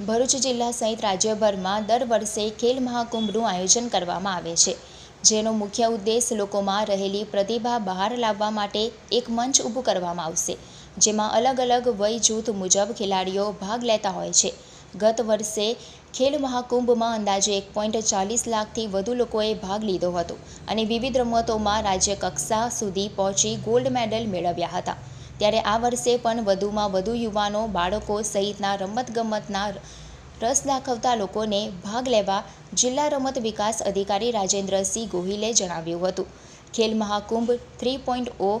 ભરૂચ જિલ્લા સહિત રાજ્યભરમાં દર વર્ષે ખેલ મહાકુંભનું આયોજન કરવામાં આવે છે, જેનો મુખ્ય ઉદ્દેશ લોકોમાં રહેલી પ્રતિભા બહાર લાવવા માટે એક મંચ ઊભું કરવામાં આવશે, જેમાં અલગ અલગ વય જૂથ મુજબ ખેલાડીઓ ભાગ લેતા હોય છે. ગત વર્ષે ખેલ મહાકુંભમાં અંદાજે એક પોઈન્ટ ચાલીસ લાખથી વધુ લોકોએ ભાગ લીધો હતો અને વિવિધ રમતોમાં રાજ્ય કક્ષા સુધી પહોંચી ગોલ્ડ મેડલ મેળવ્યા હતા. ત્યારે આ વર્ષે પણ વધુમાં વધુ યુવાનો, બાળકો સહિતના રમતગમતના રસ દાખવતા લોકોને ભાગ લેવા જિલ્લા રમત વિકાસ અધિકારી રાજેન્દ્રસિંહ ગોહિલે જણાવ્યું હતું. ખેલ મહાકુંભ થ્રી પોઈન્ટ ઓ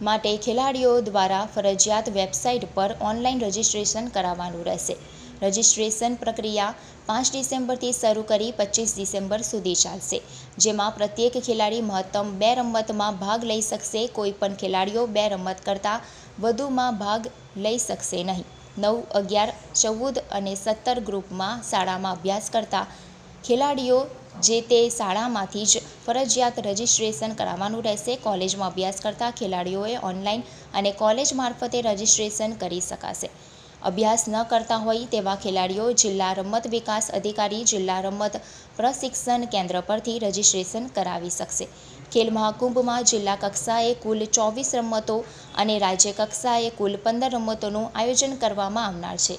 માટે ખેલાડીઓ દ્વારા ફરજિયાત વેબસાઇટ પર ઓનલાઈન રજિસ્ટ્રેશન કરાવવાનું રહેશે. રજિસ્ટ્રેશન પ્રક્રિયા પાંચ ડિસેમ્બરથી શરૂ કરી પચીસ ડિસેમ્બર સુધી ચાલશે. જેમાં પ્રત્યેક ખેલાડી મહત્તમ બે રમતમાં ભાગ લઈ શકશે. કોઈપણ ખેલાડીઓ બે રમત કરતાં વધુમાં ભાગ લઈ શકશે નહીં. નવ, અગિયાર, ચૌદ અને સત્તર ગ્રુપમાં શાળામાં અભ્યાસ કરતા ખેલાડીઓ જે તે શાળામાંથી જ ફરજિયાત રજિસ્ટ્રેશન કરાવવાનું રહેશે. કોલેજમાં અભ્યાસ કરતા ખેલાડીઓએ ઓનલાઈન અને કોલેજ મારફતે રજિસ્ટ્રેશન કરી શકાશે. અભ્યાસ ન કરતા હોય તેવા ખેલાડીઓ જિલ્લા રમત વિકાસ અધિકારી, જિલ્લા રમત પ્રશિક્ષણ કેન્દ્ર પરથી રજિસ્ટ્રેશન કરાવી શકશે. ખેલ મહાકુંભમાં જિલ્લા કક્ષાએ કુલ ચોવીસ રમતો અને રાજ્ય કક્ષાએ કુલ પંદર રમતોનું આયોજન કરવામાં આવનાર છે.